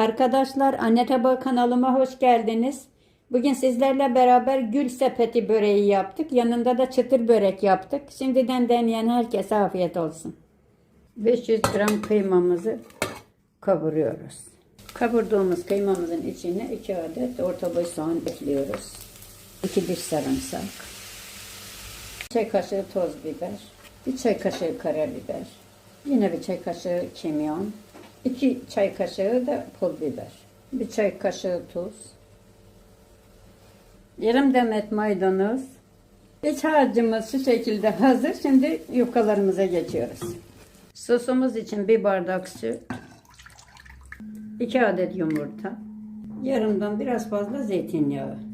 Arkadaşlar Anne Tabağı kanalıma hoş geldiniz. Bugün sizlerle beraber gül sepeti böreği yaptık. Yanında da çıtır börek yaptık. Şimdiden deneyen herkese afiyet olsun. 500 gram kıymamızı kavuruyoruz. Kavurduğumuz kıymamızın içine 2 adet orta boy soğan ekliyoruz. 2 diş sarımsak. çay kaşığı toz biber. Bir çay kaşığı karabiber. Yine bir çay kaşığı kimyon. 2 çay kaşığı da pul biber. Bir çay kaşığı tuz. Yarım demet maydanoz. İç harcımız şu şekilde hazır. Şimdi yufkalarımıza geçiyoruz. Sosumuz için bir bardak süt. 2 adet yumurta. Yarımdan biraz fazla zeytinyağı.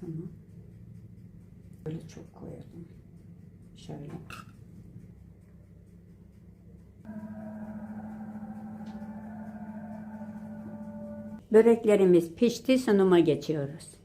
Tamam. Böyle çok koyalım. Şöyle. Böreklerimiz pişti sunuma geçiyoruz.